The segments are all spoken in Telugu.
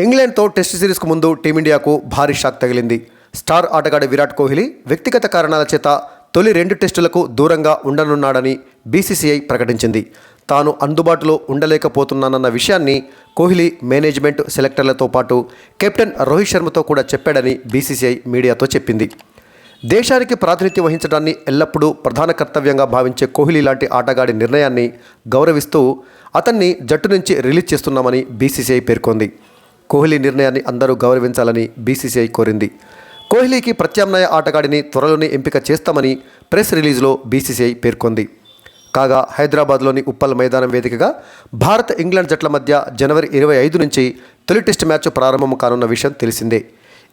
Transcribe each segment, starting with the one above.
ఇంగ్లాండ్తో టెస్ట్ సిరీస్కు ముందు టీమిండియాకు భారీ షాక్ తగిలింది. స్టార్ ఆటగాడి విరాట్ కోహ్లీ వ్యక్తిగత కారణాల చేత తొలి రెండు టెస్టులకు దూరంగా ఉండనున్నాడని బీసీసీఐ ప్రకటించింది. తాను అందుబాటులో ఉండలేకపోతున్నానన్న విషయాన్ని కోహ్లీ మేనేజ్మెంట్ సెలెక్టర్లతో పాటు కెప్టెన్ రోహిత్ శర్మతో కూడా చెప్పాడని బీసీసీఐ మీడియాతో చెప్పింది. దేశానికి ప్రాతినిధ్యం వహించడాన్ని ఎల్లప్పుడూ ప్రధాన కర్తవ్యంగా భావించే కోహ్లీ లాంటి ఆటగాడి నిర్ణయాన్ని గౌరవిస్తూ అతన్ని జట్టు నుంచి రిలీజ్ చేస్తున్నామని బీసీసీఐ పేర్కొంది. కోహ్లీ నిర్ణయాన్ని అందరూ గౌరవించాలని బీసీసీఐ కోరింది. కోహ్లీకి ప్రత్యామ్నాయ ఆటగాడిని త్వరలోనే ఎంపిక చేస్తామని ప్రెస్ రిలీజ్లో బీసీసీఐ పేర్కొంది. కాగా హైదరాబాద్లోని ఉప్పల్ మైదానం వేదికగా భారత్ ఇంగ్లాండ్ జట్ల మధ్య జనవరి ఇరవై ఐదు నుంచి తొలి టెస్ట్ మ్యాచ్ ప్రారంభం కానున్న విషయం తెలిసిందే.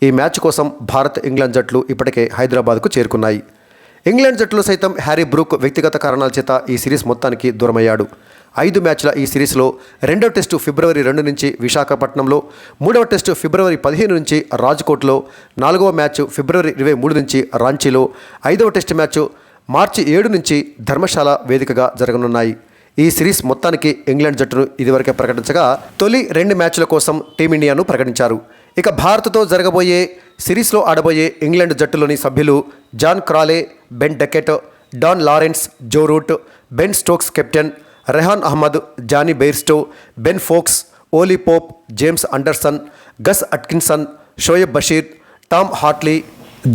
ఈ మ్యాచ్ కోసం భారత్ ఇంగ్లాండ్ జట్లు ఇప్పటికే హైదరాబాద్కు చేరుకున్నాయి. ఇంగ్లాండ్ జట్టులో సైతం హ్యారీ బ్రూక్ వ్యక్తిగత కారణాల చేత ఈ సిరీస్ మొత్తానికి దూరమయ్యాడు. ఐదు మ్యాచ్ల ఈ సిరీస్లో రెండవ టెస్టు ఫిబ్రవరి రెండు నుంచి విశాఖపట్నంలో మూడవ టెస్టు ఫిబ్రవరి పదిహేను నుంచి రాజ్కోట్లో నాలుగవ మ్యాచ్ ఫిబ్రవరి ఇరవై మూడు నుంచి రాంచీలో ఐదవ టెస్టు మ్యాచ్ మార్చి ఏడు నుంచి ధర్మశాల వేదికగా జరగనున్నాయి. ఈ సిరీస్ మొత్తానికి ఇంగ్లాండ్ జట్టును ఇదివరకే ప్రకటించగా తొలి రెండు మ్యాచ్ల కోసం టీమిండియాను ప్రకటించారు. ఇక భారత్తో జరగబోయే సిరీస్లో ఆడబోయే ఇంగ్లాండ్ జట్టులోని సభ్యులు John Crawley Ben Duckett Dan Lawrence Joe Root Ben Stokes captain Rehan Ahmed Jonny Bairstow Ben Foakes Ollie Pope James Anderson Gus Atkinson Shoaib Bashir Tom Hartley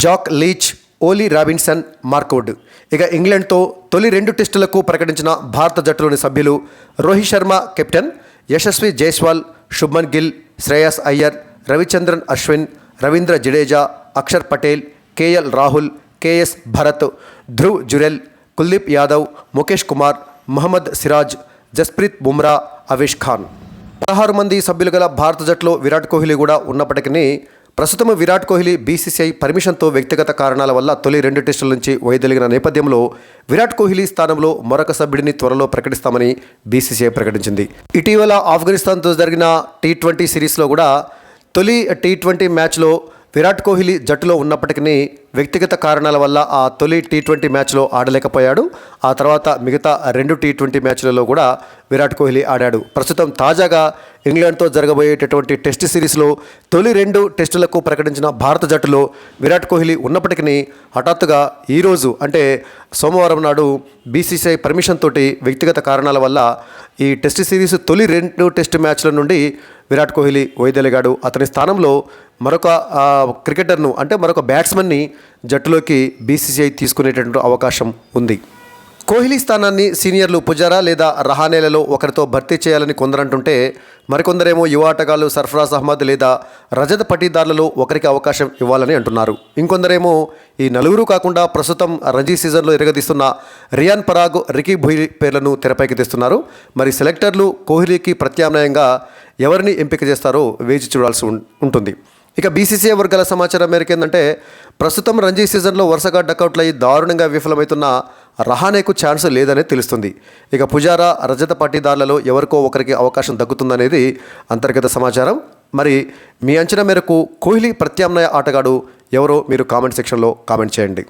Jack Leach Ollie Robinson Mark Wood ఇక ఇంగ్లాండ్తో తొలి రెండు టెస్టులకు ప్రకటించిన భారత జట్టులోని సభ్యులు Rohit Sharma captain Yashasvi Jaiswal Shubman Gill Shreyas Iyer Ravichandran Ashwin Ravindra Jadeja Axar Patel KL Rahul KS Bharat Dhruv Jurel Kuldeep Yadav Mukesh Kumar Mohammed Siraj Jasprit Bumrah Avesh Khan. పదహారు మంది సభ్యులు గల భారత జట్టులో విరాట్ కోహ్లీ కూడా ఉన్నప్పటికీ ప్రస్తుతం విరాట్ కోహ్లీ బీసీసీఐ పర్మిషన్తో వ్యక్తిగత కారణాల వల్ల తొలి రెండు టెస్టుల నుంచి వైదొలిగిన నేపథ్యంలో విరాట్ కోహ్లీ స్థానంలో మరొక సభ్యుడిని త్వరలో ప్రకటిస్తామని బీసీసీఐ ప్రకటించింది. ఇటీవల ఆఫ్ఘనిస్తాన్తో జరిగిన టీ ట్వంటీ సిరీస్లో కూడా తొలి టీ ట్వంటీ మ్యాచ్లో విరాట్ కోహ్లీ జట్టులో ఉన్నప్పటికీ వ్యక్తిగత కారణాల వల్ల ఆ తొలి టీ ట్వంటీ మ్యాచ్లో ఆడలేకపోయాడు. ఆ తర్వాత మిగతా రెండు టీ ట్వంటీ మ్యాచ్లలో కూడా విరాట్ కోహ్లీ ఆడాడు. ప్రస్తుతం తాజాగా ఇంగ్లాండ్తో జరగబోయేటటువంటి టెస్ట్ సిరీస్లో తొలి రెండు టెస్టులకు ప్రకటించిన భారత జట్టులో విరాట్ కోహ్లీ ఉన్నప్పటికీ హఠాత్తుగా ఈరోజు అంటే సోమవారం నాడు బీసీసీఐ పర్మిషన్ తోటి వ్యక్తిగత కారణాల వల్ల ఈ టెస్ట్ సిరీస్ తొలి రెండు టెస్ట్ మ్యాచ్ల నుండి విరాట్ కోహ్లీ వైదొలిగాడు. అతని స్థానంలో మరొక క్రికెటర్ను అంటే మరొక బ్యాట్స్మెన్ని జట్టులోకి బీసీసీఐ తీసుకునేటటువంటి అవకాశం ఉంది. కోహ్లీ స్థానాన్ని సీనియర్లు పుజారా లేదా రహానేలలో ఒకరితో భర్తీ చేయాలని కొందరంటుంటే మరికొందరేమో యువ ఆటగాళ్ళు సర్ఫరాజ్ అహ్మద్ లేదా రజత పటీదార్లలో ఒకరికి అవకాశం ఇవ్వాలని అంటున్నారు. ఇంకొందరేమో ఈ నలుగురు కాకుండా ప్రస్తుతం రంజీ సీజన్లో ఎరగదీస్తున్న రియాన్ పరాగ్ రికీ భుయ్ పేర్లను తెరపైకి తెస్తున్నారు. మరి సెలెక్టర్లు కోహ్లీకి ప్రత్యామ్నాయంగా ఎవరిని ఎంపిక చేస్తారో వేచి చూడాల్సి ఉంటుంది. ఇక బీసీసీఐ వర్గాల సమాచారం మేరకు ఏంటంటే ప్రస్తుతం రంజీ సీజన్లో వరుసగా డకౌట్లు అయ్యి దారుణంగా విఫలమవుతున్న రహానేకు ఛాన్స్ లేదనే తెలుస్తుంది. ఇక పుజారా రజత పాటీదారులలో ఎవరికో ఒకరికి అవకాశం దక్కుతుందనేది అంతర్గత సమాచారం. మరి మీ అంచనా మేరకు కోహ్లీ ప్రత్యామ్నాయ ఆటగాడు ఎవరో మీరు కామెంట్ సెక్షన్లో కామెంట్ చేయండి.